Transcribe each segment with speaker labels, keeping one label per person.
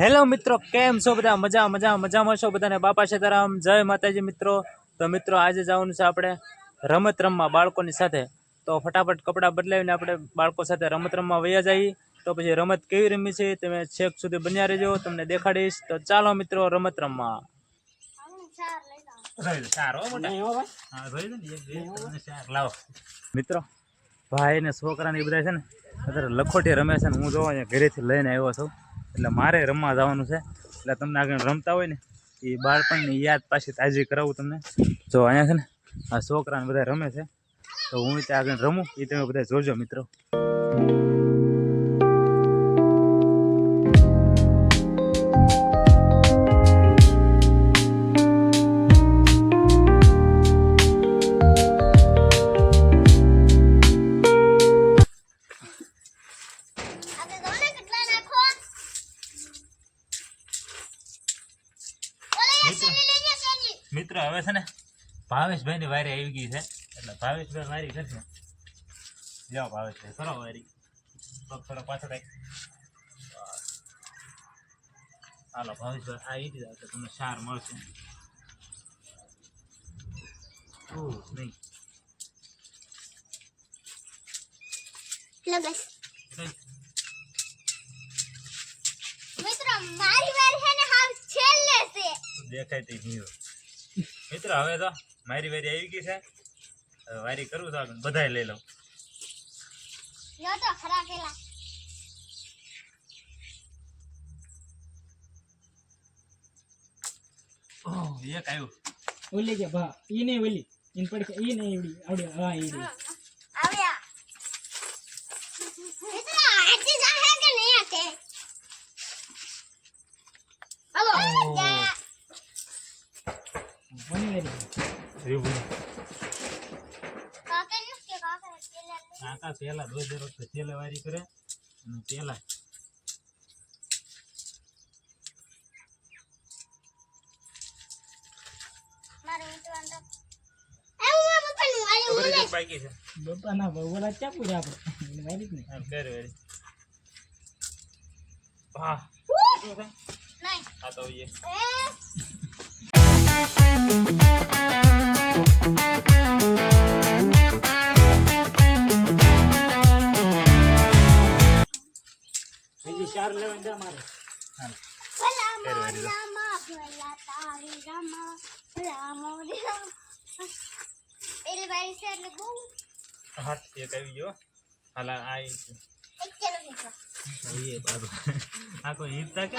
Speaker 1: Hello મિત્રો, કેમ છો બધા? મજા મજા, મજામાં છો બધાને? બાપા સીતારામ, જય માતાજી મિત્રો. તો મિત્રો, આજે જવાનું છે આપણે રમત રમવા બાળકોની સાથે. તો ફટાફટ કપડાં બદલાવીને આપણે બાળકો સાથે રમત રમવા વયા જઈએ. તો પછી રમત કેવી રમી છે તમે છેક સુધી બન્યા રહેજો, તમને દેખાડીશ. તો ચાલો મિત્રો, રમત રમવા. મિત્રો, ભાઈ ને છોકરા ને બધા છે ને, અત્યારે લખોટી રમે છે ને, હું જોવા ઘરેથી લઈને આવ્યો છું. એટલે મારે રમવા જવાનું છે. એટલે તમને આગળ રમતા હોય ને, એ બાળપણની યાદ પાછી તાજી કરાવું તમને. જો અહીંયા છે ને, આ છોકરાને બધા રમે છે. તો હું ત્યાં આગળ રમું, એ તમે બધા જોજો મિત્રો. મિત્રો હવે છે ને ભાવેશભાઈ ની વારી આવી ગઈ છે. એટલે ભાવેશભાઈ વારી કરશે. જાઓ ભાવેશભાઈ કરો વારી. થોડો પાછળ હાલો ભાવેશભાઈ આ જાવ તો તમને સાર મળશે. નહીં.
Speaker 2: લો મિત્રો મારી વાર છે ને હાવ છેલ્લે છે.
Speaker 1: દેખાય તે હીરો મિત્રો હવે તો મારી વારી આવી ગઈ છે. વારી કરું તો બધાય લઈ લઉં.
Speaker 2: લો તો ખરા પેલા.
Speaker 1: ઓહ એક આવ્યો.
Speaker 3: ઓલી કે ભા ઈ નહીં ઓલી. ઈન પડકે ઈ નહીં એવડી આવડે હા ઈ
Speaker 2: આવ્યા. મિત્રો આટી જાહે કે નહીં આટે હલો જા
Speaker 3: બની રહી
Speaker 1: રીવું
Speaker 2: કાકે નું કે કાકે છેલ્લે
Speaker 1: કાકા પેલા દો દર વખતે છેલ્લે વારી કરે અને પેલા
Speaker 3: બાપા ના બોલા ચા પૂરા આપણે વારી જ નહીં
Speaker 1: હા કર વારી હા કેટલું છે
Speaker 2: નહીં
Speaker 1: આ તો એ
Speaker 3: ચાર લેવાની દે મારે
Speaker 1: હાથ એક આવી ગયો. હાલ આ.
Speaker 2: એક ચલો
Speaker 1: કોઈ હિત કેમ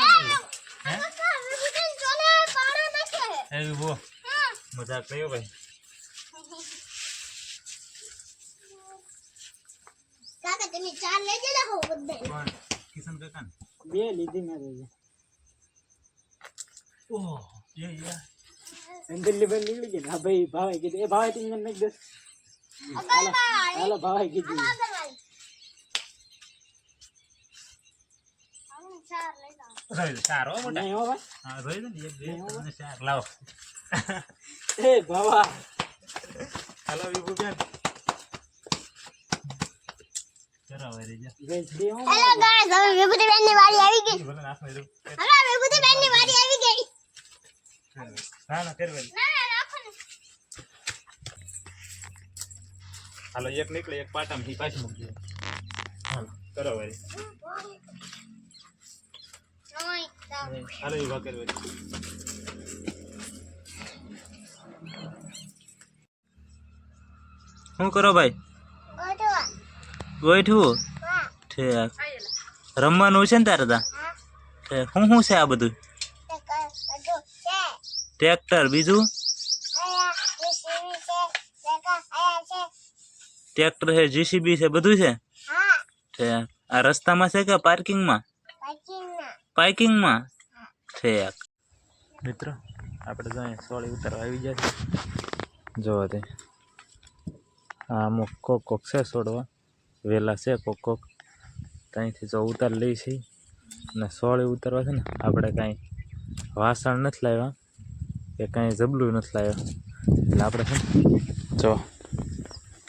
Speaker 1: હે
Speaker 2: કાકા, હવે બધાને ચોલે પાડા
Speaker 1: બો
Speaker 2: હા.
Speaker 1: મજાક કર્યો ભાઈ.
Speaker 2: કાકા તમે ચાર લઈ જલા હો બધે
Speaker 1: કિશન કાકા
Speaker 3: બે લીધી મેં તો
Speaker 1: ઓહ એ યાર
Speaker 3: અંદરલી બેન નીકળી હા ભાઈ ભાવે કીધું એ ભાવે તીન નાખ દે. હાલો ભાવે કીધું.
Speaker 1: લો, સારો મોટા.
Speaker 3: નહીં હો
Speaker 1: હા જોઈ લો ને એક બે ત્રણ ચાર લાવો.
Speaker 3: એ બાબા
Speaker 1: હાલો વિભુ બેન.
Speaker 2: હેલો ગાઈસ હવે વિભૂતિ બેનની વારી આવી ગઈ.
Speaker 1: ભલે નાખો એ
Speaker 2: હવે વિભૂતિ બેનની વારી આવી ગઈ.
Speaker 1: ના ના ફેર વારી
Speaker 2: ના ના રાખો ને.
Speaker 1: હાલો એક નીકળે એક પાટામાં થી પાછી મૂકજો હાલો કરો વારી એ વાકેર શું કરો ભાઈ?
Speaker 2: ગોઠવા.
Speaker 1: ઠીક. રમવાનું છે ને તારે તા શું શું છે આ બધું? ટ્રેક્ટર. બીજું?
Speaker 2: આયા છે દેખા છે
Speaker 1: ટ્રેક્ટર છે જીસીબી છે? બધું છે આ રસ્તામાં છે કે પાર્કિંગમાં
Speaker 2: પાકીના
Speaker 1: પાર્કિંગમાં ઠીક મિત્રો, આપણે જો અહીંયા સોળી ઉતારવા આવી ગયા છે જો તે. આ અમુક કોક કોક છે છોડવા વેલા છે કોક કોક. ત્યાંથી જો ઉતાર લઈ છે. અને સોળી ઉતારવા છે ને, આપણે કાંઈ વાસણ નથી લાવ્યા. કે કાંઈ જબલું નથી લાવ્યા. એટલે આપણે છે ને, જો,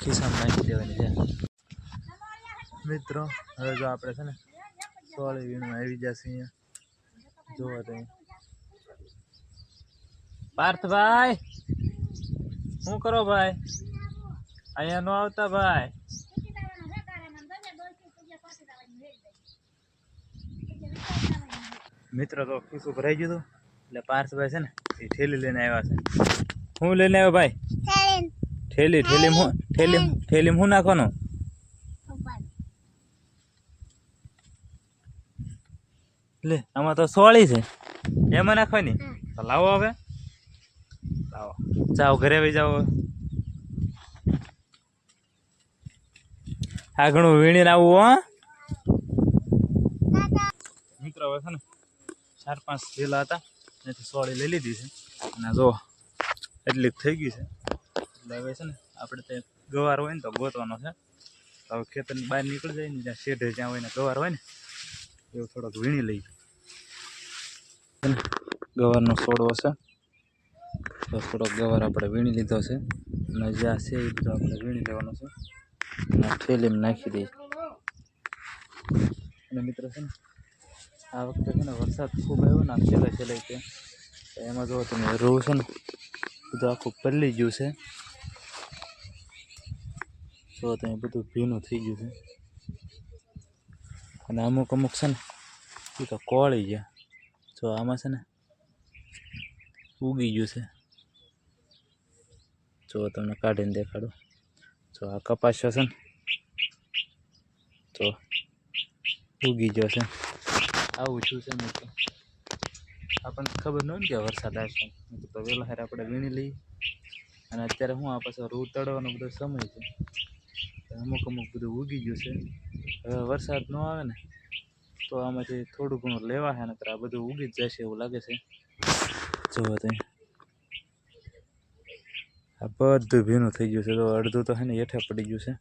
Speaker 1: ખિસ્સામાં નાખી દેવાની છે. મિત્રો, હવે જો આપણે છે ને, સોળી વીણું આવી જશે અહીંયા. જોવો ભાઈ પાર્થભાઈ શું કરો ભાઈ? અહીંયા નો આવતા ભાઈ. મિત્રો તો ખીસું ભરાઈ ગયું હતું એટલે પાર્થભાઈ છે ને એ ઠેલી લઈને આવ્યા છે. હું લઈને આવ્યો ભાઈ? ઠેલી ઠેલી હું ઠેલી ઠેલી હું નાખવાનું? લે આમાં તો સોળી છે. એમાં નાખવાની તો લાવો હવે. લાવો. જાઓ ઘરે આવી જાઓ હવે. આ ઘણું વીણીને આવવું હા. મિત્રો હવે છે ને ચાર પાંચ થેલા હતા. એનાથી સોળી લઈ લીધી છે. અને જો એટલી થઈ ગઈ છે. એટલે હવે છે ને આપણે તે ગવાર હોય ને તો ગોતવાનો છે. હવે ખેતરની બહાર નીકળી જાય ને જ્યાં શેઢે જ્યાં હોય ને ગવાર હોય ને એવું થોડોક વીણી લઈ ગવારનો છોડવો છે તો થોડોક ગવાર આપણે વીણી લીધો છે. અને જ્યાં છે, એ બધું આપણે વીણી લેવાનો છે. અને થેલીમાં નાખી દઈએ. અને મિત્રો છે ને, આ વખતે છે ને વરસાદ ખૂબ આવ્યો ને છેલ્લે છેલ્લે છે એમાં જો તમે રૂ છે ને, બધું આખું પલળી ગયું છે. જો તમે બધું ભીનું થઈ ગયું છે. અને અમુક અમુક છે ને, એ તો કોળી ગયા જો આમાં છે ને, ઉગી ગયું છે. જો તમને કાઢીને દેખાડું. જો આ કપાસ છે ને, જો ઉગી ગયો છે. આવું છું છે મિત્રો. આપણને ખબર ન કે વરસાદ આવશે. તો વહેલા હારે આપણે વીણી લઈએ. અને અત્યારે હું આ પાછો રૂ તળવાનો બધો સમય છે. તો અમુક અમુક બધું ઉગી ગયું છે. હવે વરસાદ ન આવે ને, તો આમાંથી થોડું ઘણું લેવા છે નકર આ બધું ઉગી જ જશે એવું લાગે છે. જોવો તો આ બધું ભીનું થઈ ગયું છે. તો અડધું તો છે ને હેઠે પડી ગયું છે.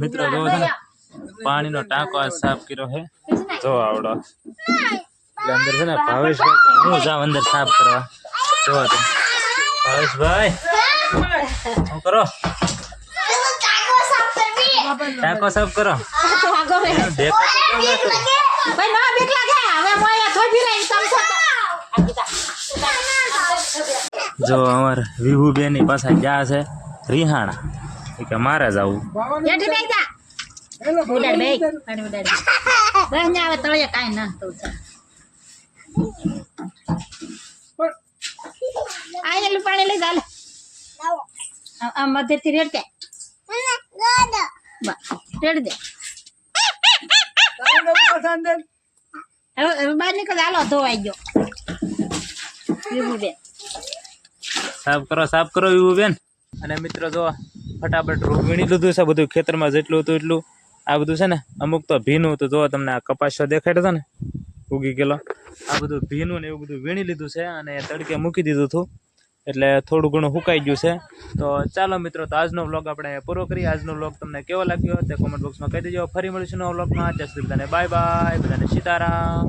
Speaker 1: મિત્રો, જોવો છે પાણીનો ટાંકો આ સાફ કર્યો છે જો આવડો. એટલે અંદર છે ને ભાવેશભાઈ હું જાઉં અંદર સાફ કરવા. જોવો તો ભાવેશભાઈ, શું કરો ટાંકો સાફ કરો એનું દેખાતું કેમ નથી?
Speaker 4: ભાઈ ના બીક લાગે હવે મોયા થોડી સાફ કરો.
Speaker 1: જો અમાર વિભુ બેની પાસે જા છે રિહાણા. કે મારે જ આવું.
Speaker 4: જા પાણી લઈ ચાલે આ મધ્યથી રેડ કે બસ રેડ દે હવે હવે બહાર નીકળ હાલો ધોવાઈ ગયો વિભુબેન
Speaker 1: સાફ કરો સાફ કરો વિભુબેન અને મિત્રો જો ફટાફટ વીણી લીધું છે બધું ખેતરમાં જેટલું હતું એટલું આ બધું છે ને અમુક તો ભીનું હતું જો તમને આ કપાસ્યો દેખાડ્યો હતો ને ઉગી ગયેલો આ બધું ભીનું ને એવું બધું વીણી લીધું છે અને તડકે મૂકી દીધું હતું એટલે થોડું ઘણું સુકાઈ ગયું છે. તો ચાલો મિત્રો, તો આજનો વ્લોગ આપણે પૂરો કરીએ. આજનો વ્લોગ તમને કેવો લાગ્યો તે કોમેન્ટ બોક્સમાં કહી દેજો. ફરી મળીશું નવા વ્લોગમાં ત્યાં સુધી બધાને બાય બાય બધાને સીતારામ.